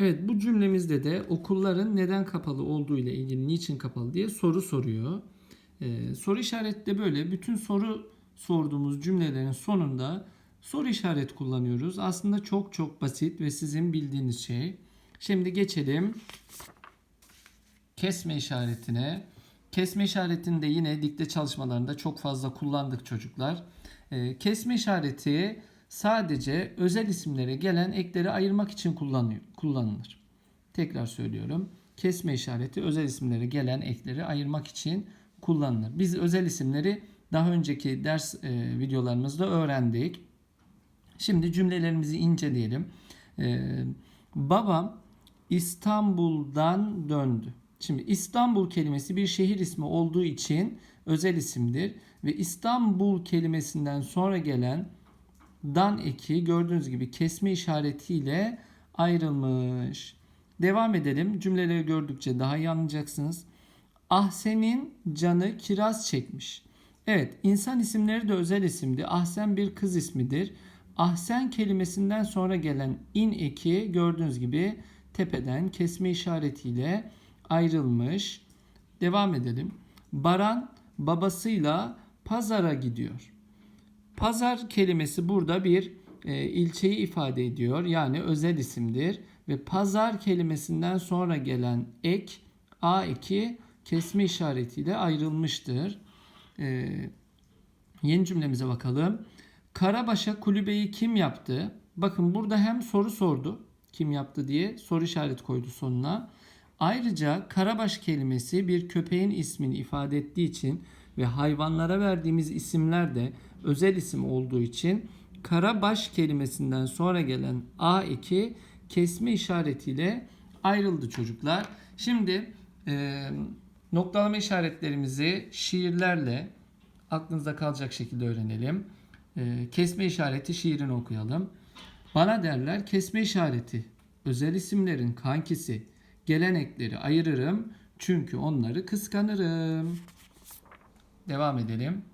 Evet bu cümlemizde de okulların neden kapalı olduğu ile ilgili niçin kapalı diye soru soruyor. Ee, soru işareti de böyle. Bütün soru sorduğumuz cümlelerin sonunda soru işaret kullanıyoruz. Aslında çok çok basit ve sizin bildiğiniz şey. Şimdi geçelim kesme işaretine. Kesme işaretini de yine dikte çalışmalarında çok fazla kullandık çocuklar. Ee, kesme işareti sadece özel isimlere gelen ekleri ayırmak için kullanılır. Tekrar söylüyorum. Kesme işareti özel isimlere gelen ekleri ayırmak için kullanılır. Biz özel isimleri daha önceki ders e, videolarımızda öğrendik. Şimdi cümlelerimizi inceleyelim. Ee, babam İstanbul'dan döndü. Şimdi İstanbul kelimesi bir şehir ismi olduğu için özel isimdir ve İstanbul kelimesinden sonra gelen dan eki gördüğünüz gibi kesme işaretiyle ayrılmış. Devam edelim. Cümleleri gördükçe daha iyi anlayacaksınız. Ahsen'in canı kiraz çekmiş. Evet, insan isimleri de özel isimdi. Ahsen bir kız ismidir. Ahsen kelimesinden sonra gelen in eki gördüğünüz gibi tepeden kesme işaretiyle ayrılmış. Devam edelim. Baran babasıyla pazara gidiyor. Pazar kelimesi burada bir e, ilçeyi ifade ediyor. Yani özel isimdir. Ve pazar kelimesinden sonra gelen ek A2 kesme işaretiyle ayrılmıştır. E, yeni cümlemize bakalım. Karabaş'a kulübeyi kim yaptı? Bakın burada hem soru sordu. Kim yaptı diye soru işareti koydu sonuna. Ayrıca karabaş kelimesi bir köpeğin ismini ifade ettiği için ve hayvanlara verdiğimiz isimler de özel isim olduğu için karabaş kelimesinden sonra gelen A2 kesme işaretiyle ayrıldı çocuklar. Şimdi e, noktalama işaretlerimizi şiirlerle aklınızda kalacak şekilde öğrenelim. E, kesme işareti şiirini okuyalım. Bana derler kesme işareti özel isimlerin kankisi gelenekleri ayırırım çünkü onları kıskanırım. Devam edelim.